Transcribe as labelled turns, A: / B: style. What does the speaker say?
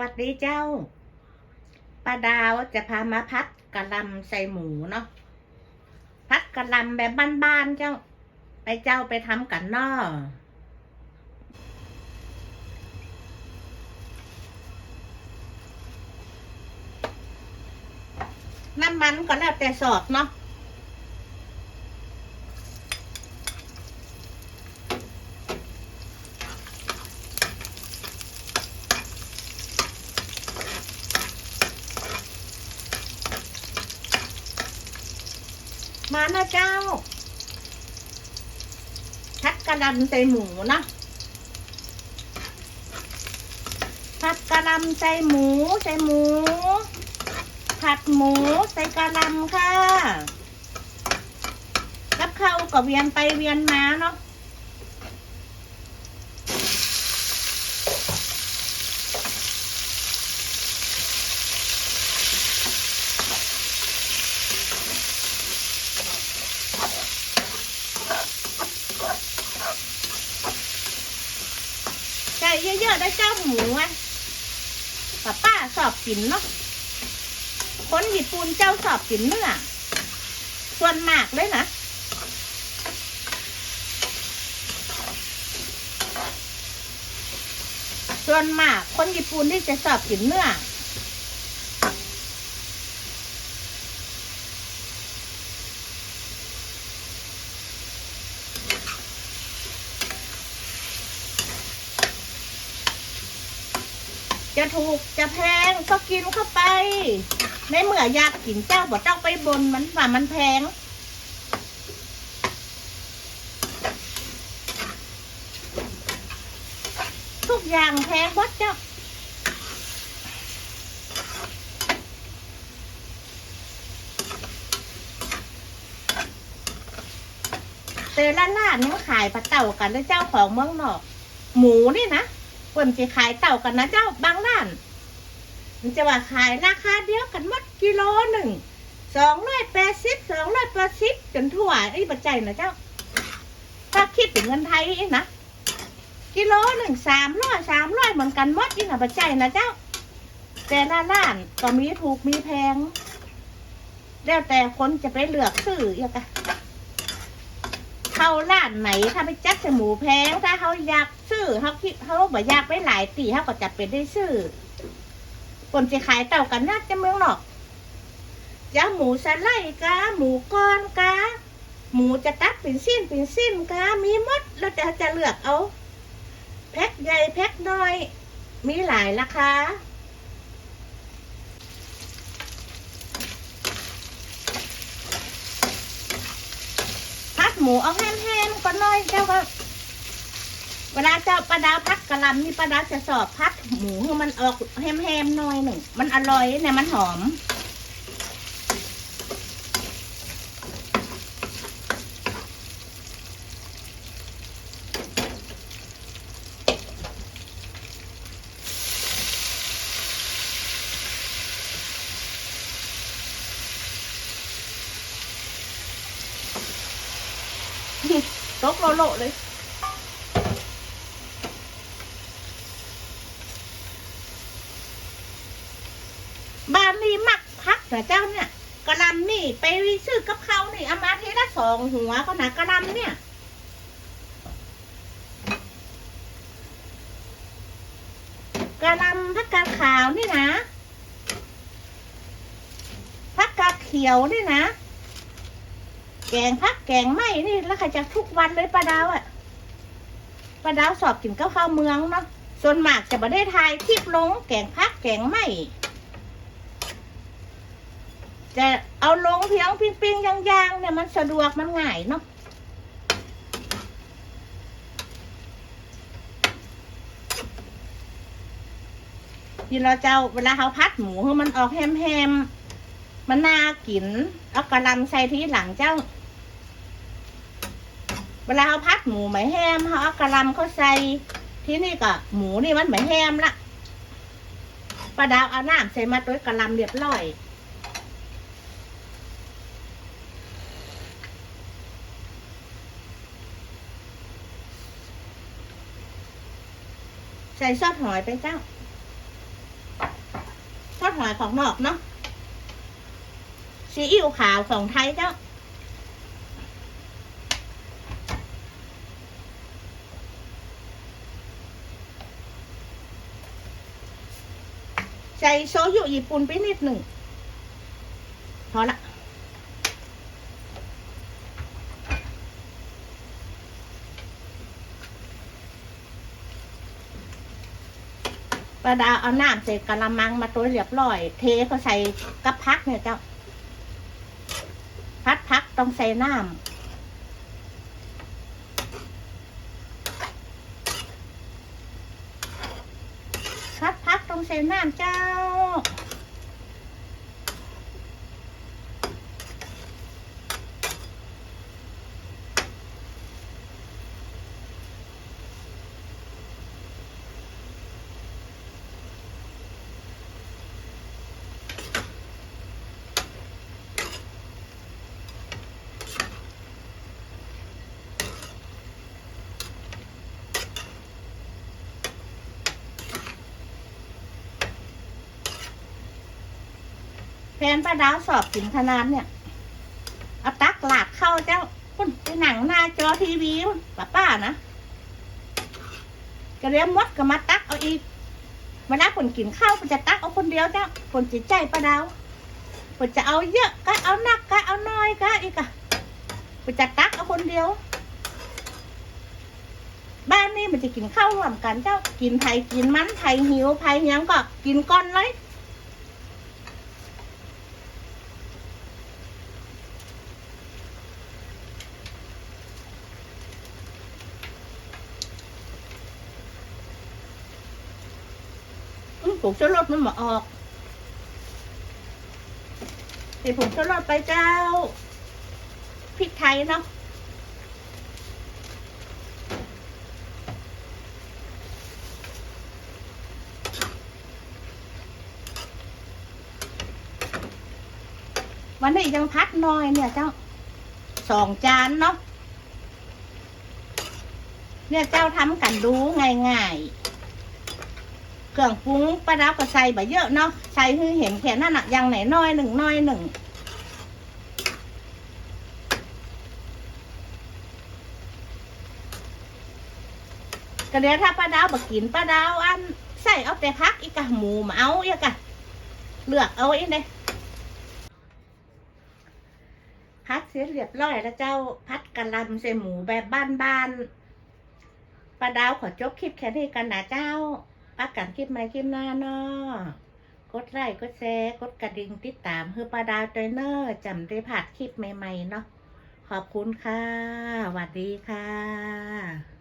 A: วัสดีเจ้าป้าดาวจะพามาพัดกะลำใส่หมูเนาะพัดกะลำแบบบ้านๆเจ้า ไปเจ้าไปทำกันเนอน้ำมันก็แล้วแต่สอบเนาะ มานะเจ้าพัดกระหลำใส่หมูนะผัดกระหลำใส่หมูใส่หมู ผัดหมูใส่กระหลำค่ะ กับเข้าวก็เวียนไปเวียนมาเนาะ ใจ เยอะๆได้เจ้าหมูอะป้าป้าสอบกินเนาะคนญี่ปุ่นเจ้าสอบกินเนื้อส่วนมากเลยนะส่วนมากคนญี่ปุ่นที่จะสอบกินเนื้อ จะถูกจะแพงก็กินเข้าไปในเมื่ออยากกินเจ้าบ่ต้องไปบนมันว่ามันแพงทุกอย่างแพงหมดเจ้าแต่ละร้านยังขายปลาเต่ากันนะเจ้าของเมืองนอก หมูนี่นะ เปิ่นจะขายเต่ากันนะเจ้าบางร้าน มันจะว่าขายราคาเดียวกันหมดกิโลหนึ่งสองร้อยแปดสิบสองร้อยแปดสิบจนทั่วไอ้ปัจจัยนะเจ้าถ้าคิดเป็นเงินไทยนะกิโลหนึ่งสามร้อยสามร้อยเหมือนกันหมดนี่นะปัจจัยนะเจ้า แต่ละร้านก็มีถูกมีแพง แล้วแต่คนจะไปเลือกซื้อเอกะเข้าร้านไหนถ้าไปจัดจมูแพงถ้าเขาอยาก ซื้อเขาคิดเขาบอกอยากไปหลายตีเขาก็จะเป็นได้ซื้อคนจะขายเต่ากันน่าจะเมืองนอกจะหมูสไลด์กาหมูก้อนกาหมูจะตัดเป็นสิ้นเป็นสิ้นกามีมดแล้วจะจะเลือกเอาแพ็คใหญ่แพ็คน้อย มีหลายราคาพัดหมูเอาแห้งๆก็น้อยเจ้าก็ เวลาเจ้าปลาดาวพัดกะลำนี่ปลาดาวจะสอบพัดหมูให้มันออกแห้มๆหน่อยหนึ่งมันอร่อยเนี่ยมันหอมตกโลโลเลย บ้านนี้มักพัก นะเจ้าเนี่ยกระลำนี่ ไปซื้อกับเขานี่เอามาทีละสองหัวก็นะกระลำเนี่ยกระลำผักกาขาวนี่นะผักกาเขียวนี่นะ แกงพักแกงไหมนี่แล้วใครจะทุกวันเลยป้าดาวอะป้าดาวสอบกินข้าวข้าวเมืองเนาะส่วนมากจะมาได้ทายคลิปลง แกงพักแกงไหม จะเอาลงเพียงปิ้งปิ้งๆย่างๆเนี่ยมันสะดวกมันง่ายเนาะที่เราเจะเอาเวลาเขาพัดหมูให้มันออกแฮมๆมันน่ากินเอากระลำใส่ทีหลังเจ้า เวลาเขาพัดหมูไหมแฮมเขาเอากระลำเขาใส่ที่นี่ก็หมูนี่มันไหมแฮมละป้าดาวเอาน้ำใส่มาตัวกระลำเรียบร้อย ใส่ซอสหอยไปเจ้าซอสหอยของนอกเนาะซีอิ๊วขาวของไทยเจ้าใส่โชยุญี่ปุ่นไปนิดหนึ่ง พอละ ปลาดาเอาน้ำใส่กะละมังมาตัวเรียบร้อย เทเขาใส่กระพักเนี่ยเจ้าพัดพักต้องใส่น้ำพัดพักต้องใส่น้ำเจ้า แฟนป้าดาวสอบถึงขนาดเนี่ยเอาตักหลาดเข้าเจ้าคุณไปหนังหน้าจอทีวีป้าป้านะกระเรียมมดก็มาตักเอาอีกเวลาผลกินข้าวผลจะตักเอาคนเดียวเจ้าผลจิตใจป้าดาวผลจะเอาเยอะก็เอานักก็เอาน้อยก็อีกอะผลจะตักเอาคนเดียว บ้านนี่มันจะกินข้าวร่วมกันเจ้ากินไผ่กินมันไผ่หิวไผ่ยังก็กินก้อนเลย งชูรสมันมาออกใส่ผงชูรสไปเจ้าพริกไทยเนาะวันนี้ยังพัดน้อยเนี่ยเจ้าสองจานเนาะเนี่ยเจ้าทำกันดูง่ายๆ เครื่องปรุงปลาดาวก็ใส่บะเยอะเนาะใส่ให้เห็นแค่นั้นอะอยังไหนน้อยหนึ่งน้อยหนึ่งก็เดี๋ยวถ้าปลาดาวบกินปลาดาวอันใส่เอาแต่พักอีกกะหมูมาเอาอีกกะเลือกเอาเองเลยพัดเสร็จเรียบร้อยแล้วเจ้าพัดกระลำใส่หมูแบบบ้านๆปลาดาวขอจบคลิปแค่นี้กันนะเจ้า ปากกันคลิปใหม่คลิปหน้าเนาะกดไลค์กดแชร์กดกระดิ่งติดตามเพื่อปาดาวจอยเนอร์จำได้ผัดคลิปใหม่ ๆ เนาะขอบคุณค่ะสวัสดีค่ะ